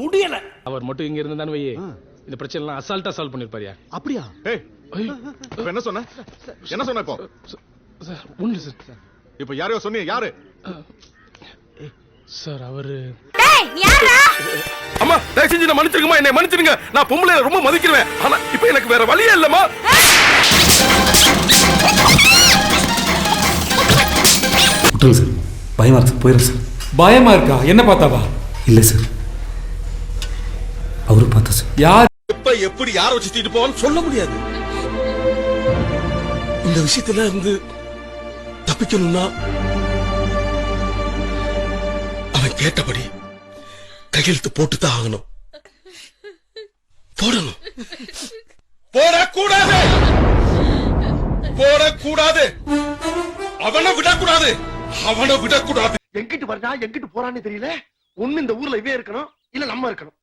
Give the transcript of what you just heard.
முடியல. அவர் மட்டும் இங்க இருந்தானு வையே. இந்த பிரச்சனை எல்லாம் அசால்ட்டா சால்வ் பண்ணிருப்பாரியா? அப்படியா? ஏய் இப்ப என்ன சொன்ன? என்ன சொன்ன இப்போ? சார் ஒண்ணு சார் இப்ப யாரையோ சொன்னீங்க யாரு? சார் அவரு டேய் யாரா அம்மா தயவு செஞ்சு நான் மன்னிச்சிருங்கம்மா. என்னை மன்னிச்சிருங்க. நான் பொம்பளை ரொம்ப மதிக்கிறேன். ஆனா இப்போ எனக்கு வேற வழியே இல்லம்மா. விட்டுருங்க சார் பயமா இருக்கு சார் போயிடுறேன் சார் பயமா இருக்கா? என்ன பார்த்தாவா? இல்லை சார் அவரு பார்த்தா சார் யார்? எப்ப எப்படி யார வச்சு தீட்டு போவான்னு சொல்ல முடியாது. இந்த விஷயத்துல இருந்து தப்பிக்கணும்னா அவன் கேட்டபடி கையெழுத்து போட்டு தான் ஆகணும். போடணும். போடக்கூடாது. போடக்கூடாது. அவனை விடக்கூடாது. அவனை விடக்கூடாது. எங்கிட்டு வர்றா எங்கிட்டு போறான்னு தெரியல. ஒண்ணு இந்த ஊர்ல இவே இருக்கணும் இல்ல நம்ம இருக்கணும்.